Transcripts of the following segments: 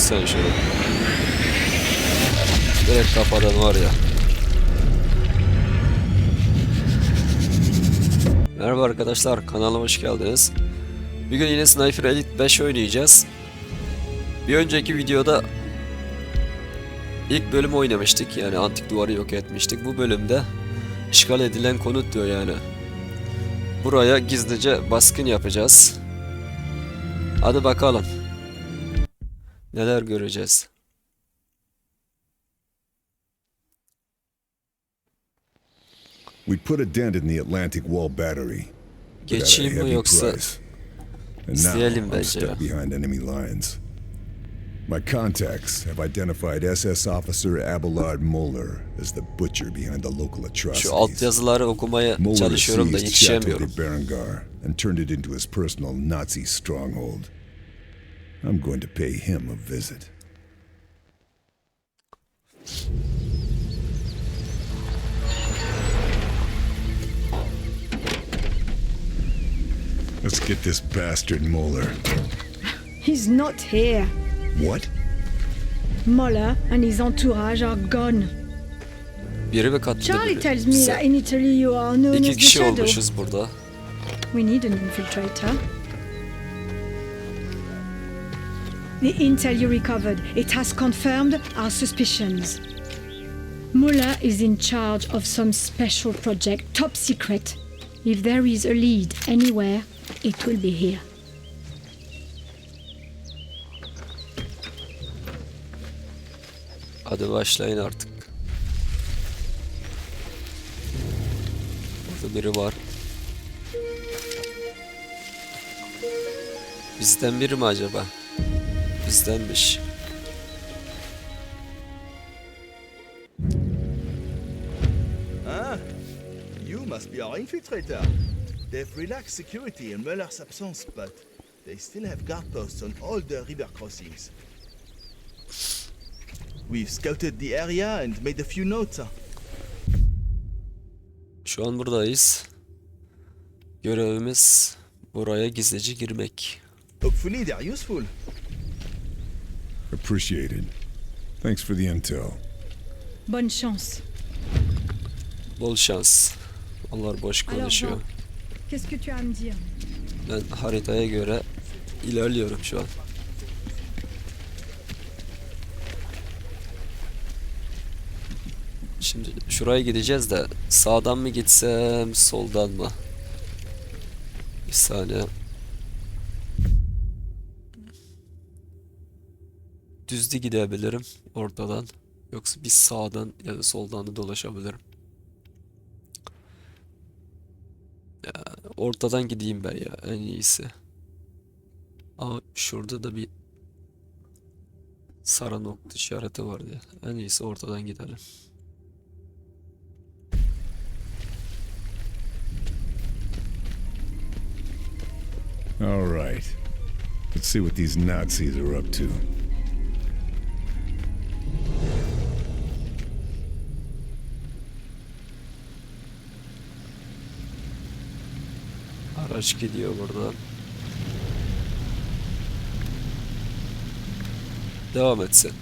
sen şunu. Direkt kafadan var ya. Merhaba arkadaşlar kanalıma hoş geldiniz. Bugün yine Sniper Elite 5 oynayacağız. Bir önceki videoda ilk bölüm oynamıştık yani antik duvarı yok etmiştik. Bu bölümde işgal edilen konut diyor yani. Buraya gizlice baskın yapacağız. Hadi bakalım. Neler göreceğiz. We put a dent in the Atlantic Wall battery. Geçeyim mi yoksa izleyelim I'm bence ya. behind enemy lines. My contacts have identified SS officer Abelard Moeller as the butcher behind the local atrocities. şu alt yazıları okumaya Mueller çalışıyorum da seized Chateau yetişemiyorum. de Berengar and turned it into his personal Nazi stronghold. I'm going to pay him a visit. Let's get this bastard Moeller. He's not here. What? Moller and his entourage are gone. Biri mi Charlie biri? tells me that in Italy you are known İki as the kişi Shadow. olmuşuz burada. We need an infiltrator. The intel you recovered, it has confirmed our suspicions. Muller is in charge of some special project, top secret. If there is a lead anywhere, it will be here. Hadi başlayın artık. Burada biri var. Bizden biri mi acaba? Bizdenmiş. Ah, you must be our infiltrator. They've relaxed security in Muller's absence, but they still have guard posts on all the river crossings. We've scouted the area and made a few notes. Şu an buradayız. Görevimiz buraya gizlice girmek. Hopefully they're useful. Appreciated. Thanks for the intel. Bonne chance. Bol şans. Onlar boş konuşuyor. Jean, qu'est-ce que tu as à me dire Ben haritaya göre ilerliyorum şu an. Şimdi şuraya gideceğiz de sağdan mı gitsem soldan mı? Bir saniye. Düzde gidebilirim ortadan. Yoksa bir sağdan ya da soldan da dolaşabilirim. Ya, ortadan gideyim ben ya en iyisi. Aa şurada da bir sarı nokta işareti vardı. En iyisi ortadan gidelim. All right. Let's see what these Nazis are up to. Araç gidiyor buradan. Devam etsin.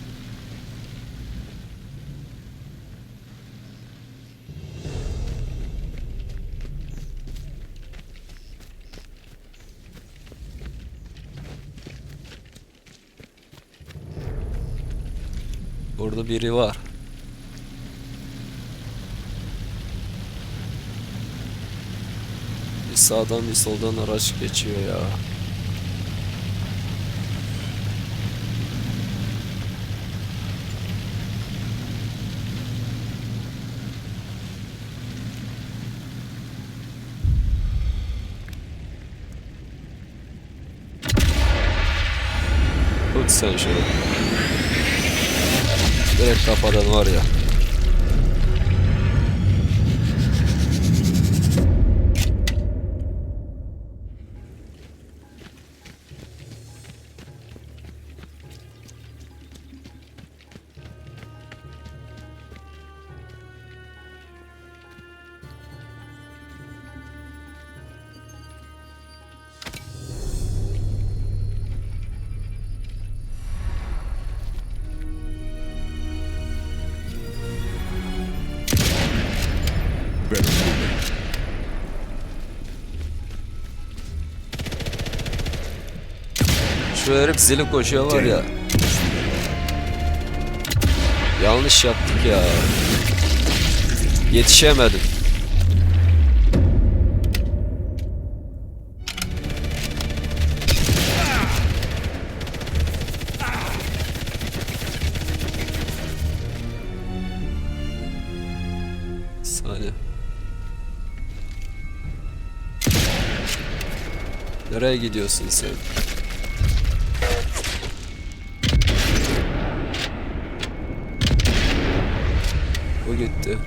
Burada biri var. Bir sağdan bir soldan araç geçiyor ya. Tut sen şunu. Direkt kafadan var ya. Şu herif zili koşuyor var ya. Yanlış yaptık ya. Yetişemedim. Saniye. Nereye gidiyorsun sen? O gitti.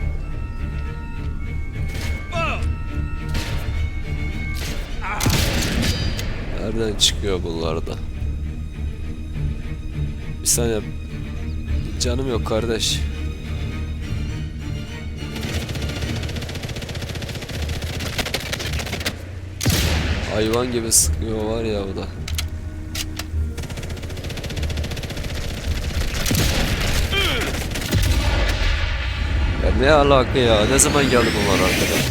Nereden çıkıyor bunlar da? Bir saniye. Canım yok kardeş. Hayvan gibi sıkıyor var ya bu da. Ne alaka ya? Ne zaman geldi bunlar arkadan?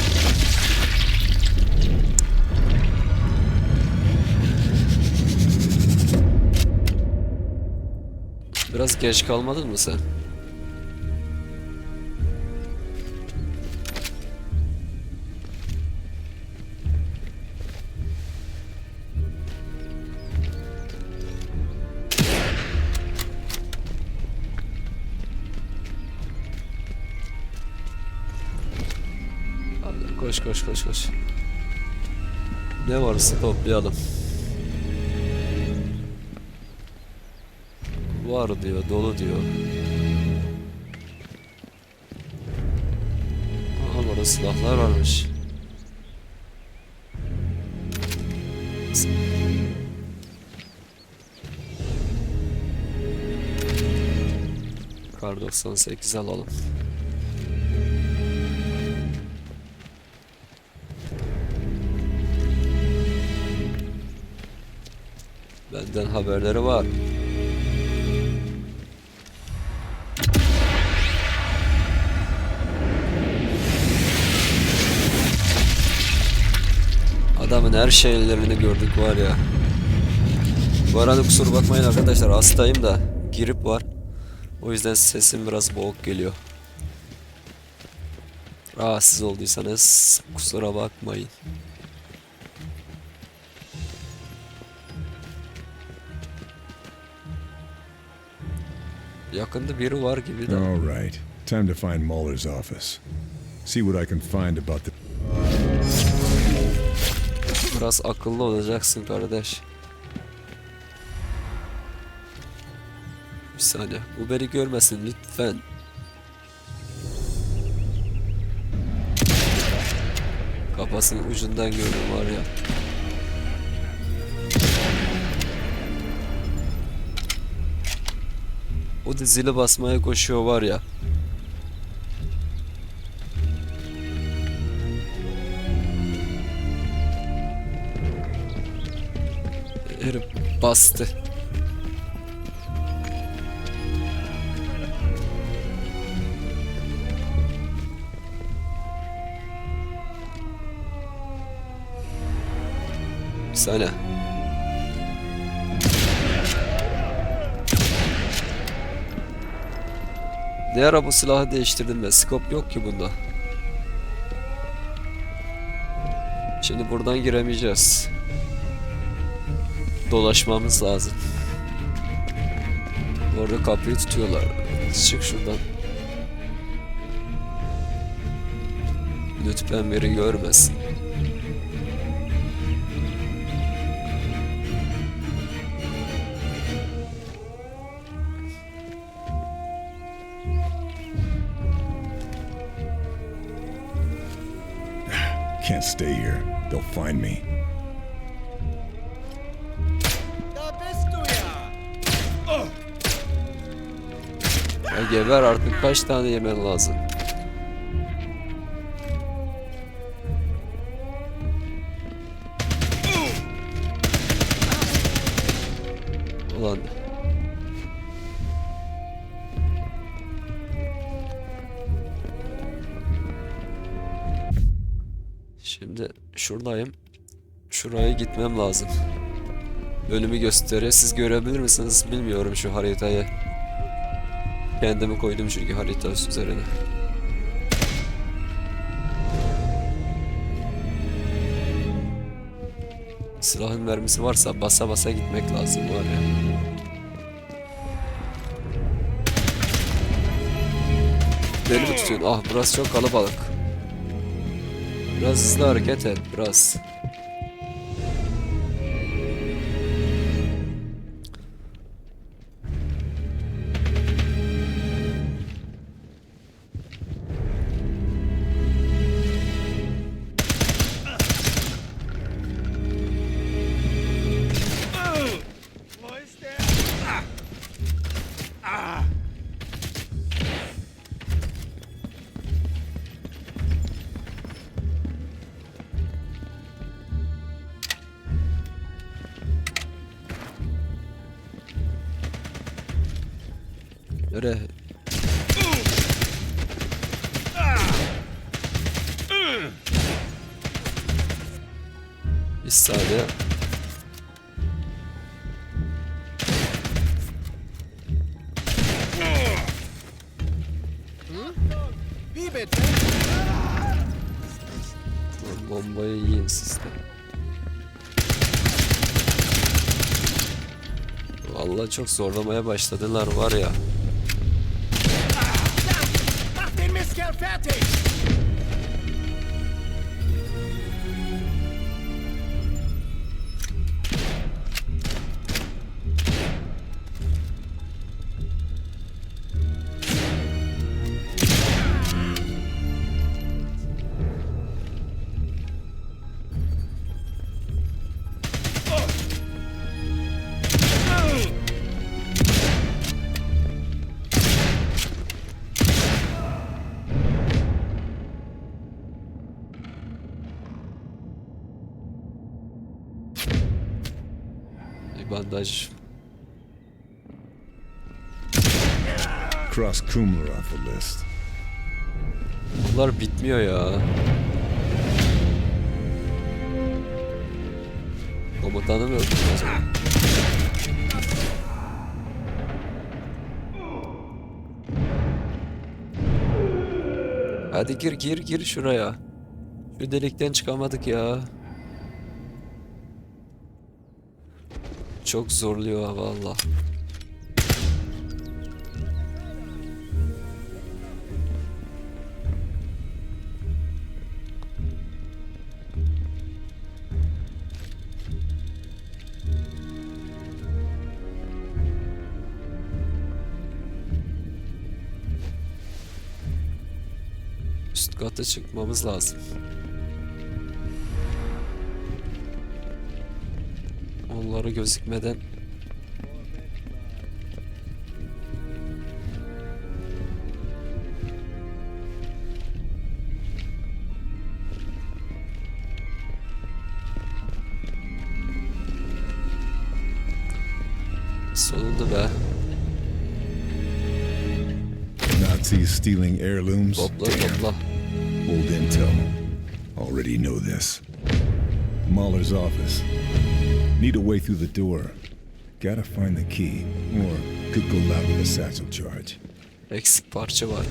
Biraz geç kalmadın mı sen? Koş koş koş koş. Ne varsa toplayalım. Var diyor, dolu diyor. Aha burada silahlar varmış. Kar 98 alalım. Benden haberleri var. Adamın her şeylerini gördük var ya. Bu arada kusura bakmayın arkadaşlar hastayım da grip var. O yüzden sesim biraz boğuk geliyor. Rahatsız olduysanız kusura bakmayın. Yakında biri var gibi de. All right. Time to find Muller's office. See what I can find about the. Biraz akıllı olacaksın kardeş. Bir saniye. Bu beni görmesin lütfen. Kafasının ucundan gördüm var ya. O da zili basmaya koşuyor var ya. Herif bastı. Bir saniye. Ne ara bu silahı değiştirdim ben? Scope yok ki bunda. Şimdi buradan giremeyeceğiz. Dolaşmamız lazım. Orada kapıyı tutuyorlar. Çık şuradan. Lütfen biri görmesin. Stay here. They'll find me. Geber artık kaç tane yemen lazım? Şuradayım. Şuraya gitmem lazım. Önümü gösteriyor. Siz görebilir misiniz bilmiyorum şu haritayı. Kendimi koydum çünkü harita üzerine. Silahın mermisi varsa basa basa gitmek lazım var ya. Beni mi tutuyorsun? Ah burası çok kalabalık. Biraz hızlı hareket et biraz. Bitte? Lan Bombayı yiyin siz de. Vallahi çok zorlamaya başladılar var ya. Bandaj. Cross Kumler off the list. Bunlar bitmiyor ya. Komutanı mı öldürdü acaba? Hadi gir gir gir şuraya. Şu delikten çıkamadık ya. Çok zorluyor ha valla. Üst kata çıkmamız lazım. Onları gözükmeden Sonunda be. Nazis stealing heirlooms? Topla topla. Old intel. Already know this. Mahler's office. Need a way through the door. Gotta find the key. Or could go loud with a satchel charge. Eksik parça var.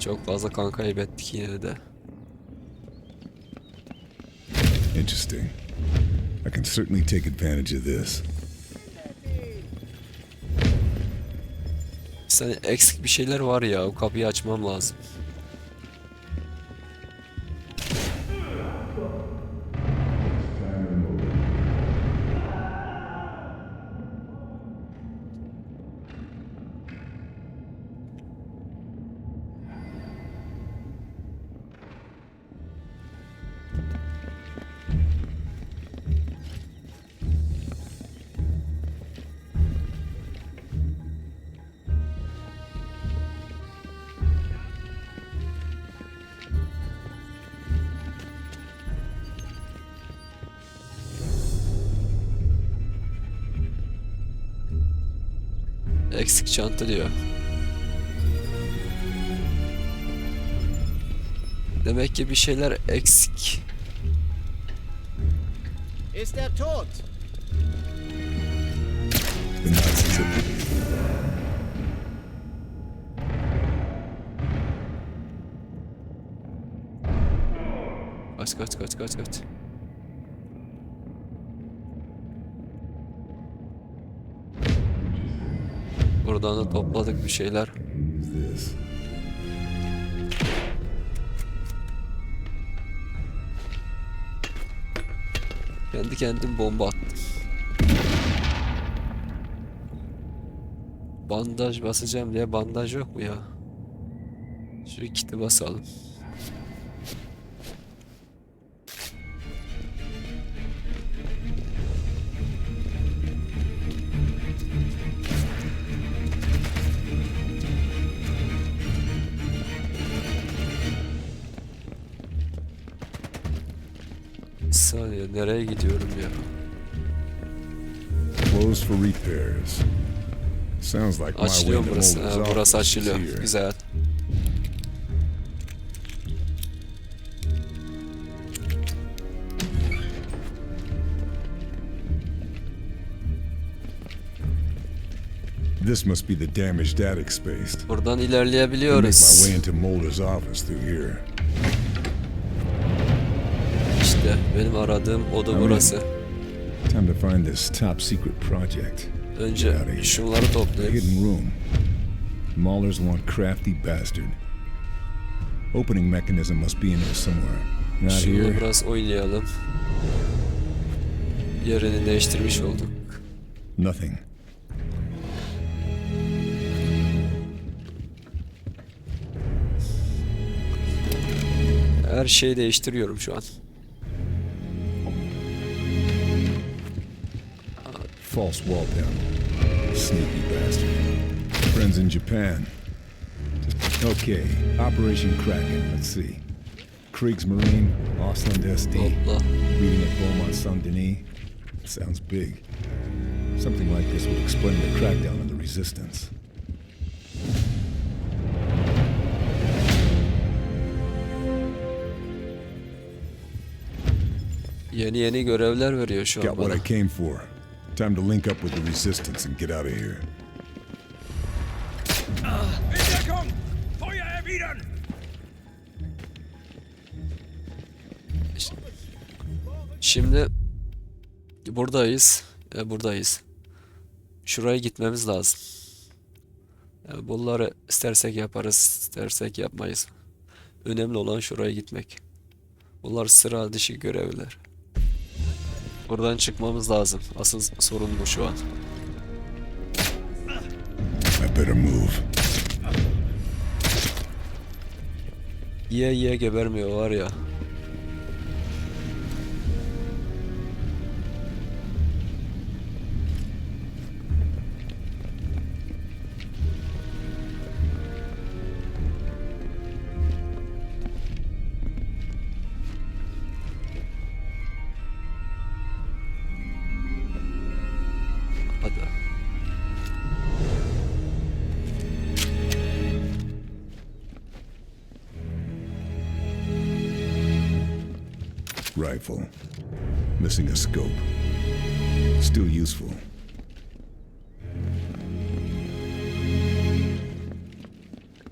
Çok fazla kan kaybettik yine de. Interesting. I can certainly take advantage of this. Sen eksik bir şeyler var ya o kapıyı açmam lazım. Eksik çanta diyor. Demek ki bir şeyler eksik. Ist er tot? Kaç kaç kaç kaç kaç. Buradan da topladık bir şeyler. Kendi kendim bomba attım. Bandaj basacağım diye bandaj yok mu ya? Şu kiti basalım. Açılıyor to burası. Ha, burası açılıyor. Güzel. This must be the damaged attic space. Buradan ilerleyebiliyoruz. my way into Mulder's office through here. İşte benim aradığım oda burası. Time to find this top secret project. Önce şunları A toplayayım. hidden room. Maulers one crafty bastard. Opening mechanism must be in here somewhere. Not Şunu here. biraz oynayalım. Yerini değiştirmiş olduk. Nothing. Her şeyi değiştiriyorum şu an. False wall down. Sneaky bastard. Friends in Japan. Okay, Operation Kraken. Let's see. Kriegsmarine, Ausland SD. Oh, Topla. Uh. Reading at Beaumont Saint Denis. Sounds big. Something like this would explain the crackdown on the resistance. Yeni yeni görevler veriyor şu an Got what bana. I came for. Time to link up with the resistance and get out of here. Şimdi buradayız. E, buradayız. Şuraya gitmemiz lazım. E, bunları istersek yaparız, istersek yapmayız. Önemli olan şuraya gitmek. Bunlar sıra dışı görevler. Buradan çıkmamız lazım. Asıl sorun bu şu an. I better move. Yiye yiye gebermiyor var ya. Rifle. Missing a scope. Still useful.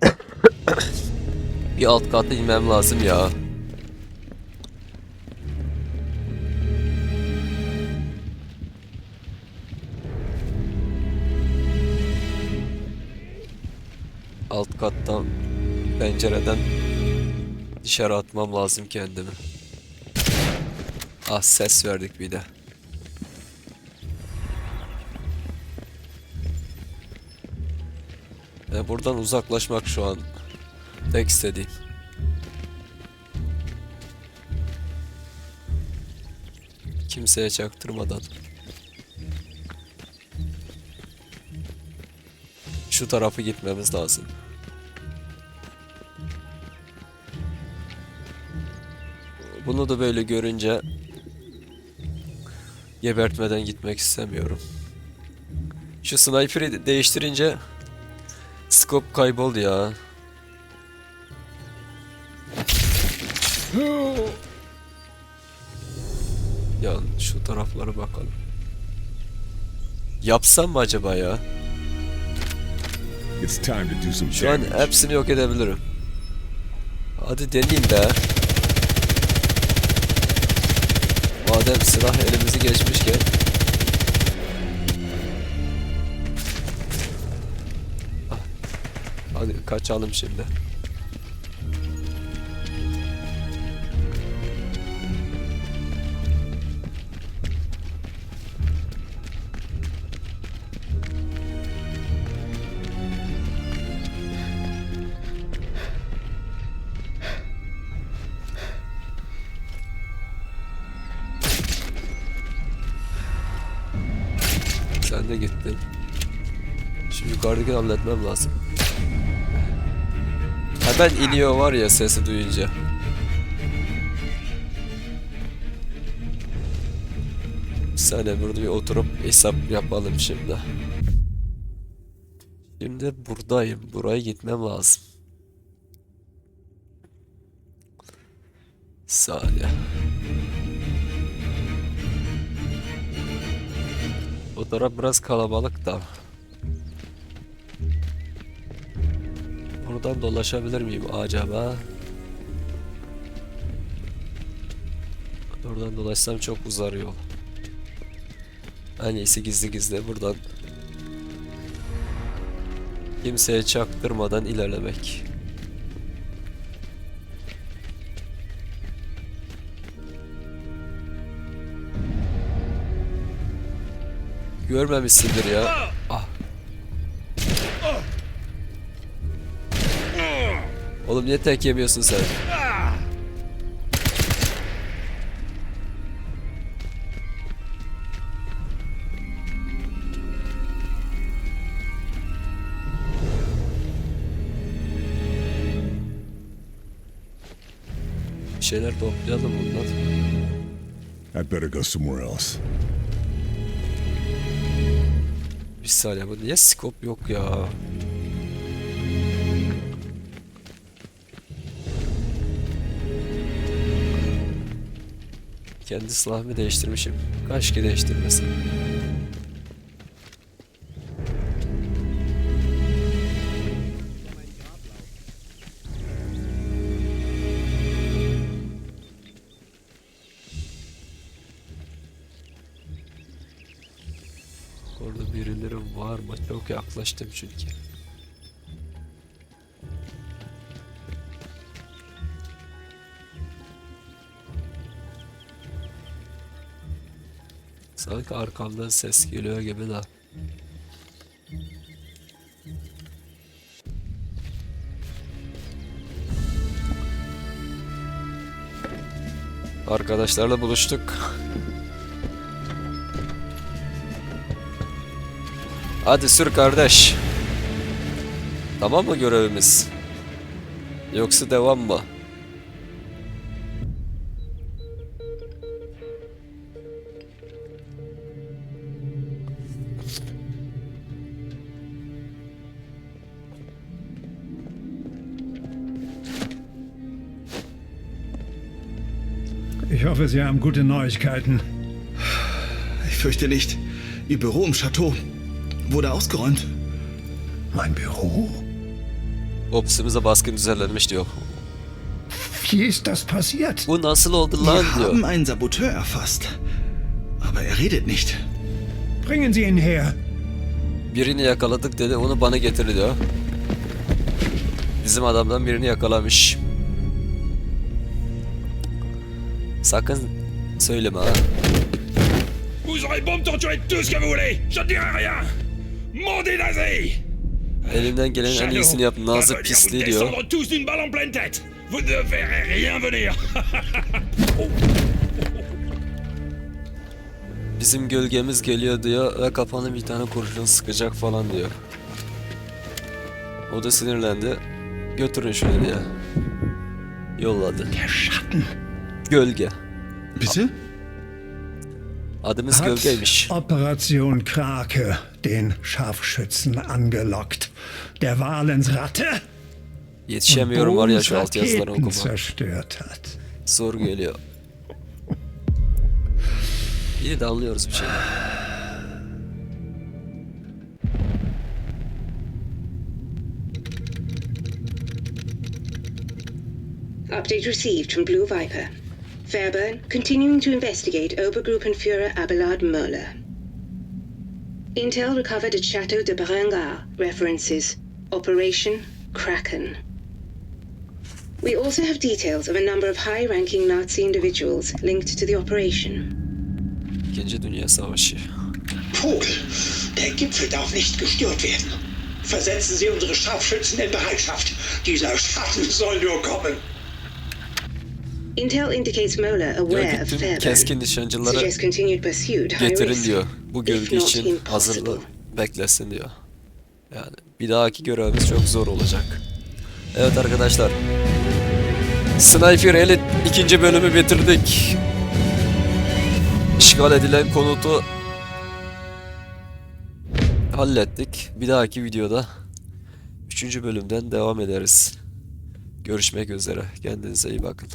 Bir alt kata inmem lazım ya. Alt kattan pencereden dışarı atmam lazım kendimi. Ah ses verdik bir de. E, buradan uzaklaşmak şu an tek istediğim. Kimseye çaktırmadan. Şu tarafı gitmemiz lazım. Bunu da böyle görünce gebertmeden gitmek istemiyorum. Şu sniper'ı de- değiştirince scope kayboldu ya. Ya şu taraflara bakalım. Yapsam mı acaba ya? Şu an hepsini yok edebilirim. Hadi deneyeyim be. Madem silah elimizi geçmişken. Ah. Hadi kaçalım şimdi. Yukarıdaki halletmem lazım. Hemen iniyor var ya sesi duyunca. Bir saniye burada bir oturup hesap yapalım şimdi. Şimdi buradayım. Buraya gitmem lazım. Saniye. O taraf biraz kalabalık da. Buradan dolaşabilir miyim acaba? Oradan dolaşsam çok uzar yol. En iyisi gizli gizli buradan kimseye çaktırmadan ilerlemek. Görmemişsindir ya. Oğlum niye tek yemiyorsun sen? Bir şeyler toplayalım bundan. I'd better go somewhere else. Bir saniye bu niye scope yok ya? Kendi silahımı değiştirmişim. Kere değiştirmesin. Orada birileri var mı? Çok yaklaştım çünkü. Sanki arkamdan ses geliyor gibi de. Arkadaşlarla buluştuk. Hadi sür kardeş. Tamam mı görevimiz? Yoksa devam mı? Ich hoffe, Sie haben gute Neuigkeiten. Ich fürchte nicht. Ihr Büro im Chateau wurde ausgeräumt. Mein Büro? Ofisimize baskın düzenlenmiş diyor. Wie ist das passiert? Bu nasıl oldu lan Wir diyor. haben einen Saboteur erfasst. Aber er redet nicht. Bringen Sie ihn her. Birini yakaladık dedi onu bana getir diyor. Bizim adamdan birini yakalamış. Sakın söyleme ha. Vous aurez beau me torturer tout ce que vous voulez, je ne dirai rien. Maudit nazi Elimden gelenin en iyisini yap. on va Nazı pisliği diyor. tous d'une balle en pleine tête. Vous ne verrez rien venir. Bizim gölgemiz geliyor diyor ve kafana bir tane kurşun sıkacak falan diyor. O da sinirlendi. Götürün şunu diye. Yolladı. Der Schatten. Gölge. Bitte? Adımız Hat Gölgeymiş. Operation Krake den Scharfschützen angelockt. Der Walensratte Yetişemiyorum var ya şu alt yazıları okuma. zerstört hat. Zor geliyor. İyi de anlıyoruz bir şey. Update received from Blue Viper. Fairburn continuing to investigate Obergruppenführer Abelard Möller. Intel recovered at Chateau de Berengar references Operation Kraken. We also have details of a number of high ranking Nazi individuals linked to the operation. İkinci Dünya Savaşı. Vogel, der Gipfel darf nicht gestört werden. Versetzen Sie unsere Scharfschützen in Bereitschaft. Dieser Schatten soll nur kommen. Intel indicates Möller Diyor Fairburn. keskin high getirin diyor. Bu gölge için hazırlı beklesin diyor. Yani bir dahaki görevimiz çok zor olacak. Evet arkadaşlar. Sniper Elite ikinci bölümü bitirdik. İşgal edilen konutu hallettik. Bir dahaki videoda üçüncü bölümden devam ederiz. Görüşmek üzere. Kendinize iyi bakın.